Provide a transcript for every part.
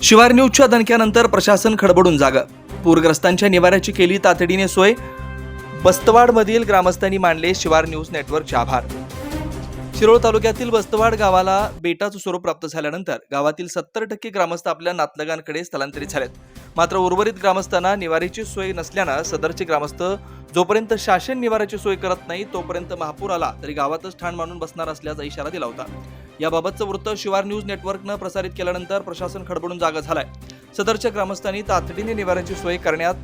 शिवार न्यूजच्या दणक्यानंतर प्रशासन खडबडून जागं. पूरग्रस्तांच्या निवाऱ्याची केली तातडीने सोय. बस्तवाडमधील ग्रामस्थांनी मांडले शिवार न्यूज नेटवर्कचे आभार. शिरोळ तालुक्यातील बस्तवाड गावाला बेटाचं स्वरूप प्राप्त झाल्यानंतर गावातील सत्तर टक्के ग्रामस्थ आपल्या नातलगांकडे स्थलांतरित झालेत. मात्र उर्वरित ग्रामस्थांना निवारीची सोय नसल्यानं सदरचे ग्रामस्थ जोपर्यंत शासन निवाराची सोय करत नाही तोपर्यंत महापूर आला तरी गावातच ठाण मानून बसणार असल्याचा इशारा दिला होता. याबाबतचं वृत्त शिवार न्यूज नेटवर्कनं प्रसारित केल्यानंतर प्रशासन खडबडून जागा झालाय. सदरच्या ग्रामस्थांनी तातडीने निवाऱ्याची सोय करण्यात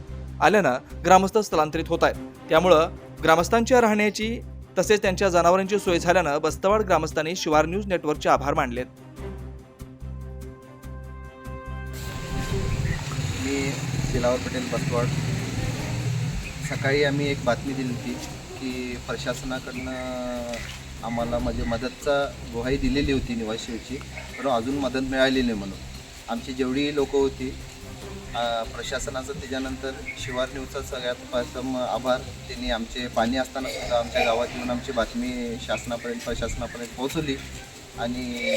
आल्यानं ग्रामस्थ स्थलांतरित होत आहेत. त्यामुळं ग्रामस्थांच्या राहण्याची तसेच त्यांच्या जनावरांची सोय झाल्यानं बस्तवाड ग्रामस्थांनी शिवार न्यूज नेटवर्कचे आभार मानलेत. मी दिलावर पटेल बसवाड सकाळी आम्ही एक बातमी दिली होती की प्रशासनाकडनं आम्हाला म्हणजे मदतचा गुहाई दिलेली होती निवासीची पण अजून मदत मिळाली नाही म्हणून. आमची जेवढी लोकं होती प्रशासनाचं त्याच्यानंतर शिवार न्यूजचा सगळ्यात प्रथम आभार. त्यांनी आमचे पाणी असताना सुद्धा आमच्या गावात येऊन आमची बातमी शासनापर्यंत प्रशासनापर्यंत पोहोचवली. आणि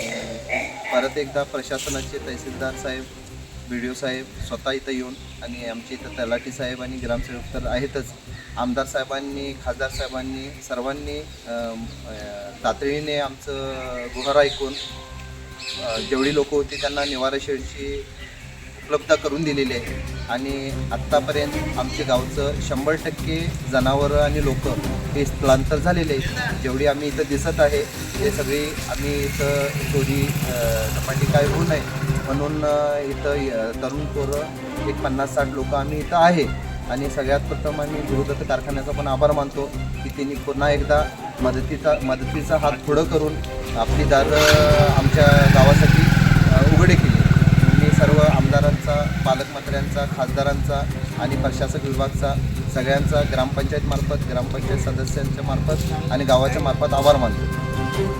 परत एकदा प्रशासनाचे तहसीलदार साहेब बी डी ओ साहेब स्वतः इथं येऊन आणि आमचे इथं तलाठी साहेब आणि ग्रामसेवक तर आहेतच. आमदार साहेबांनी खासदार साहेबांनी सर्वांनी तातडीने आमचं गुहार ऐकून जेवढी लोक होती त्यांना निवारा शेडची उपलब्ध करून दिलेली आहे. आणि आत्तापर्यंत आमच्या गावचं शंभर टक्के जनावरं आणि लोक हे स्थलांतर झालेले आहेत. जेवढी आम्ही इथं दिसत आहे ते सगळी आम्ही इथं थोडी झपाटी काय होऊ नये. म्हणून इथं तरुण पोरं एक पन्नास साठ लोक आम्ही इथं आहे. आणि सगळ्यात प्रथम आम्ही गृहदत्त कारखान्याचा पण आभार मानतो की त्यांनी पुन्हा एकदा मदतीचा मदतीचा हात पुढं करून आपली दारं आमच्या पालकमंत्र्यांचा खासदारांचा आणि प्रशासक विभागचा सगळ्यांचा ग्रामपंचायतमार्फत ग्रामपंचायत सदस्यांच्या मार्फत आणि गावाच्या मार्फत आभार मानतो.